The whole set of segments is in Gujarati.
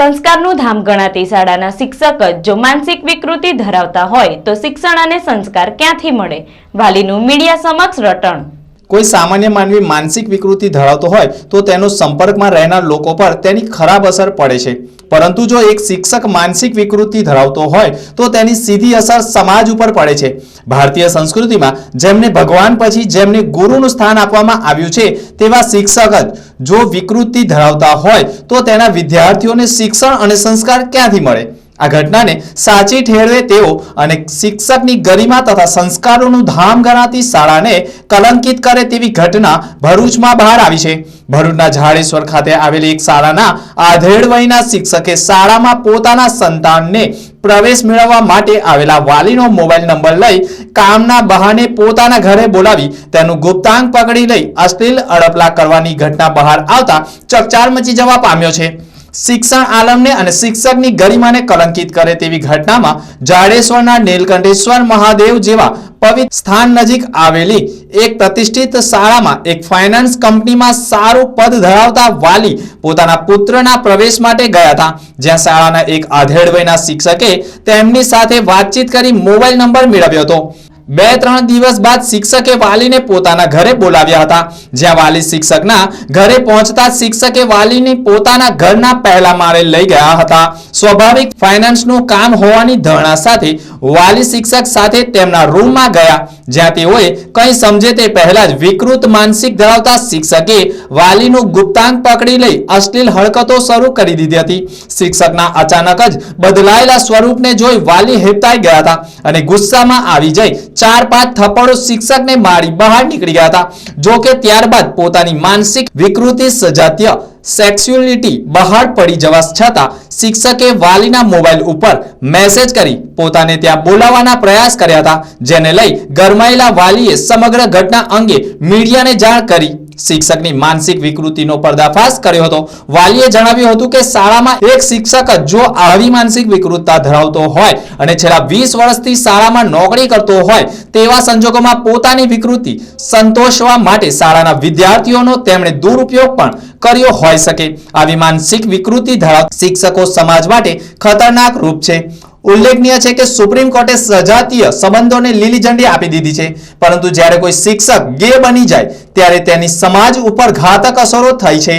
સંસ્કારનું ધામ ગણાતી શાળાના શિક્ષક જ જો માનસિક વિકૃતિ ધરાવતા હોય તો શિક્ષણ અને સંસ્કાર ક્યાંથી મળે? વાલીનું મીડિયા સમક્ષ રટણ કોઈ સામાન્ય માનવી માનસિક વિકૃતિ ધરાવતો હોય તો તેનો સંપર્કમાં રહેનાર લોકો પર તેની ખરાબ અસર પડે છે. પરંતુ જો એક શિક્ષક માનસિક વિકૃતિ ધરાવતો હોય તો તેની સીધી અસર સમાજ ઉપર પડે છે. ભારતીય સંસ્કૃતિમાં જેમને ભગવાન પછી જેમને ગુરુનું સ્થાન આપવામાં આવ્યું છે તેવા શિક્ષક જ જો વિકૃતિ ધરાવતા હોય તો તેના વિદ્યાર્થીઓને શિક્ષણ અને સંસ્કાર ક્યાંથી મળે? આ ઘટનાને સાચી ઠેરવે તેઓ અને શિક્ષકની ગરિમા તથા સંસ્કારોનું ધામ ગણાતી શાળાને કલંકિત કરે તેવી ઘટના ભરૂચમાં બહાર આવી છે. ભરૂચના ઝાડેશ્વર ખાતે આવેલી એક શાળાના આધેડ વયના શિક્ષકે શાળામાં પોતાના સંતાનને પ્રવેશ મેળવવા માટે આવેલા વાલીનો મોબાઈલ નંબર લઈ કામના બહાને પોતાના ઘરે બોલાવી તેનું ગુપ્તાંગ પકડી લઈ અશ્લીલ અડપલા કરવાની ઘટના બહાર આવતા ચકચાર મચી જવા પામ્યો છે. શિક્ષણ આલમને અને શિક્ષકની ગરિમાને કલંકિત કરે તેવી ઘટનામાં જાડેશ્વરના નીલકંઠેશ્વર મહાદેવ જેવા પવિત્ર સ્થાન નજીક આવેલી એક પ્રતિષ્ઠિત શાળામાં એક ફાઇનાન્સ કંપનીમાં સારું પદ ધરાવતા વાલી પોતાના પુત્રના પ્રવેશ માટે ગયા હતા. જ્યાં શાળાના એક આધેડ વયના શિક્ષકે તેમની સાથે વાતચીત કરી મોબાઈલ નંબર મેળવ્યો હતો. બે ત્રણ દિવસ બાદ શિક્ષકે વાલીને પોતાના ઘરે બોલાવ્યા હતા. જ્યાં વાલી શિક્ષકના ઘરે પહોંચતા શિક્ષકે વાલીને પોતાના ઘરના પહેલા માળે લઈ ગયા હતા. સ્વાભાવિક ફાઇનાન્સનું કામ હોવાની ધારણા સાથે વાલી શિક્ષક સાથે તેમના રૂમમાં ગયા, જ્યાં તેઓએ કંઈ સમજે તે પહેલા જ વિકૃત માનસિક ધરાવતા શિક્ષકે વાલીનું ગુપ્તાંગ પકડી લઈ અશ્લીલ હરકતો શરૂ કરી દીધી હતી. શિક્ષકના અચાનક જ બદલાયેલા સ્વરૂપને જોઈ વાલી હેપતાઈ ગયા હતા અને ગુસ્સામાં આવી જઈ ચાર પાંચ થપ્પડો શિક્ષકને મારી બહાર નીકળી ગયા હતા. જોકે ત્યારબાદ પોતાની માનસિક વિકૃતિ સજાતીય સેક્સ્યુઅલિટી બહાર પડી જવા છતાં શિક્ષકે વાલીના મોબાઈલ ઉપર મેસેજ કરી પોતાને ત્યાં બોલાવવાના પ્રયાસ કર્યા હતા, જેને લઈ ગરમાયેલા વાલીએ સમગ્ર ઘટના અંગે મીડિયાને જાણ કરી. શિક્ષકની માનસિક વિકૃતિનો પર્દાફાશ કર્યો હતો. વાલીએ જણાવ્યું હતું કે શાળામાં એક શિક્ષક જો આવી માનસિક વિકૃતતા ધરાવતો હોય અને છેલ્લા વીસ વર્ષથી શાળામાં નોકરી કરતો હોય, તેવા સંજોગોમાં પોતાની વિકૃતિ સંતોષવા માટે શાળાના વિદ્યાર્થીઓનો તેમણે દુરુપયોગ પણ કર્યો હોઈ શકે. આવી માનસિક વિકૃતિ ધરાવ શિક્ષકો સમાજ માટે ખતરનાક રૂપ છે. ઉલ્લેખનીય છે કે સુપ્રીમ કોર્ટે સજાતીય સંબંધોને લીલી ઝંડી આપી દીધી છે. પરંતુ જ્યારે કોઈ શિક્ષક ગે બની જાય, ત્યારે તેની સમાજ ઉપર ઘાતક અસરો થઈ છે.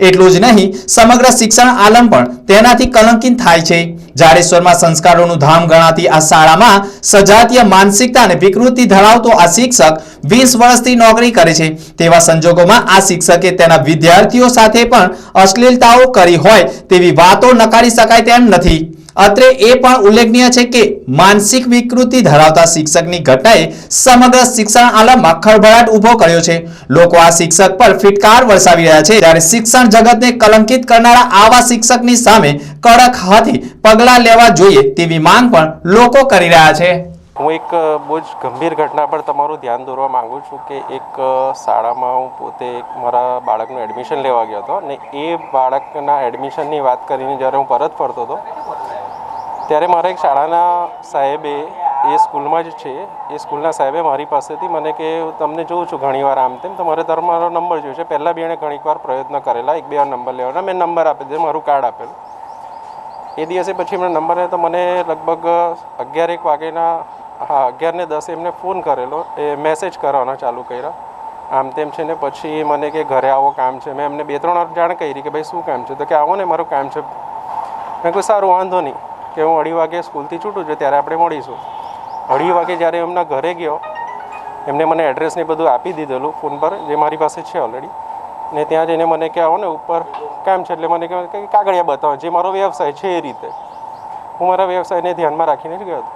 એટલું જ નહીં, સમગ્ર શિક્ષણ આલમ પણ તેનાથી કલંકિત થાય છે. જાડેશ્વરમાં સંસ્કારોનું ધામ ગણાતી આ શાળામાં સજાતીય માનસિકતા અને વિકૃતિ ધરાવતો આ શિક્ષક વીસ વર્ષથી નોકરી કરે છે. તેવા સંજોગોમાં આ શિક્ષકે તેના વિદ્યાર્થીઓ સાથે પણ અશ્લીલતાઓ કરી હોય તેવી વાતો નકારી શકાય તેમ નથી. અત્રે એ પણ ઉલ્લેખનીય છે કે માનસિક વિકૃતિ ધરાવતા શિક્ષકની ઘટનાએ સમગ્ર શિક્ષણ આલમમાં ખળભળાટ ઊભો કર્યો છે. લોકો આ શિક્ષક પર ફિટકાર વરસાવી રહ્યા છે. ત્યારે શિક્ષણ જગતને કલંકિત કરનારા આવા શિક્ષકની સામે કડક હાથે પગલાં લેવા જોઈએ તેવી માંગ પણ લોકો કરી રહ્યા છે. હું એક બહુ જ ગંભીર ઘટના પર તમારું ધ્યાન દોરવા માગું છું કે એક શાળામાં હું પોતે મારા બાળકનું એડમિશન લેવા ગયો હતો અને એ બાળકના એડમિશનની વાત કરીને જ્યારે હું પરત ફરતો હતો ત્યારે મારા એક શાળાના સાહેબે, એ સ્કૂલમાં જ છે, એ સ્કૂલના સાહેબે મારી પાસેથી મને કે, તમને જોઉં છું ઘણીવાર આમ તેમ, તમારે તારો નંબર જોયો છે. પહેલાં બી એણે ઘણીક વાર પ્રયત્ન કરેલા, એક બે વાર નંબર લેવાના મેં નંબર આપી દીધો, મારું કાર્ડ આપેલું. એ દિવસે પછી એમણે નંબર તો મને લગભગ અગિયાર એક વાગ્યાના, હા અગિયાર ને દસે એમને ફોન કરેલો, એ મેસેજ કરવાના ચાલુ કર્યા. આમ તેમ છે ને પછી મને કે, ઘરે આવો, કામ છે. મેં એમને બે ત્રણ વાર જાણ કરી કે, ભાઈ, શું કામ છે? તો કે, આવો ને, મારું કામ છે. મેં કહ્યું સારું, વાંધો નહીં. કે હું અઢી વાગે સ્કૂલથી છૂટું છું ત્યારે આપણે મળીશું. અઢી વાગે જ્યારે એમના ઘરે ગયો, એમને મને એડ્રેસ ને બધું આપી દીધેલું ફોન પર, જે મારી પાસે છે ઓલરેડી ને ત્યાં જઈને મને કે, આવો ને ઉપર, કામ છે? એટલે મને કે કાગળિયા બતાવો, જે મારો વ્યવસાય છે એ રીતે. હું મારા વ્યવસાયને ધ્યાનમાં રાખીને જ ગયો હતો.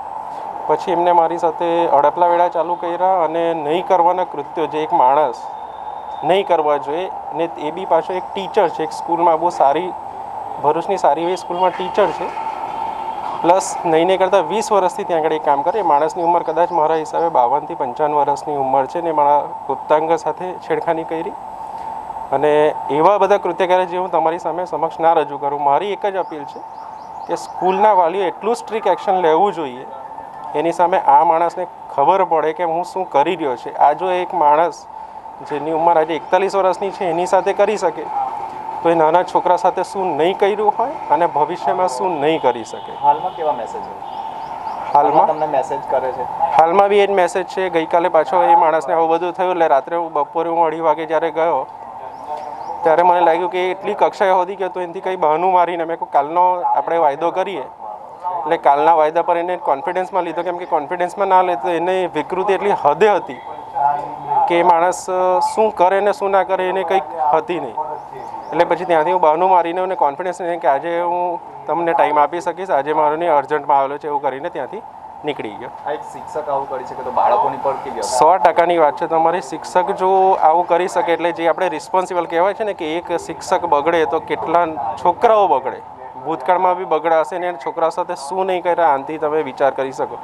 પછી એમને મારી સાથે અડપલા વેળા ચાલુ કર્યા અને નહીં કરવાના કૃત્યો, જે એક માણસ નહીં કરવા જોઈએ, ને એ બી પાછો એક ટીચર છે, એક સ્કૂલમાં બહુ સારી, ભરૂચની સારી એવી સ્કૂલમાં ટીચર છે. પ્લસ નહીં કરતાં વીસ વર્ષથી ત્યાં આગળ એ કામ કરે. એ માણસની ઉંમર કદાચ મારા હિસાબે બાવનથી પંચાવન વર્ષની ઉંમર છે ને મારા વૃત્તાંગ સાથે છેડખાની કરી. અને એવા બધા કૃત્યકારે જે હું તમારી સામે સમક્ષ ના રજૂ કરું, મારી એક જ અપીલ છે કે સ્કૂલના વાલીઓ એટલું સ્ટ્રિક એક્શન લેવું જોઈએ. એની સામે આ માણસને ખબર પડે કે હું શું કરી રહ્યો છે. આ જો એક માણસ જેની ઉંમર આજે એકતાલીસ વર્ષની છે, એની સાથે કરી શકે તો એ નાના છોકરા સાથે શું નહીં કર્યું હોય અને ભવિષ્યમાં શું નહીં કરી શકે? હાલમાં કેવા મેસેજ હાલમાં? તમને મેસેજ કરે છે. હાલમાં બી એ જ મેસેજ છે ગઈકાલે પાછો એ માણસને આવું બધું થયું એટલે રાત્રે હું બપોરે હું અઢી વાગે જ્યારે ગયો ત્યારે મને લાગ્યું કે એટલી કક્ષાએ હોતી ગયો તો એનાથી કંઈ બહાનું મારીને મેં કાલનો આપણે વાયદો કરીએ. એટલે કાલના વાયદા પર એને કોન્ફિડન્સમાં લીધો કેમ કે કોન્ફિડન્સમાં ના લે તો એને વિકૃતિ એટલી હદે હતી કે એ માણસ શું કરે ને શું ના કરે એને કંઈક હતી નહીં. એટલે પછી ત્યાંથી હું બહાનું મારીને એને કોન્ફિડન્સ નહીં કે આજે હું તમને ટાઈમ આપી શકીશ. આજે મારો નહીં અર્જન્ટમાં આવેલો છે એવું કરીને ત્યાંથી નીકળી ગયો. આ એક શિક્ષક આવું કરી શકે તો બાળકોની પર કેવી સો ટકાની વાત છે. તમારી શિક્ષક જો આવું કરી શકે એટલે જે આપણે રિસ્પોન્સિબલ કહેવાય છે ને કે એક શિક્ષક બગડે તો કેટલા છોકરાઓ બગડે. ભૂતકાળમાં બી બગડા હશે ને છોકરા સાથે શું નહીં કર્યા આનાથી તમે વિચાર કરી શકો.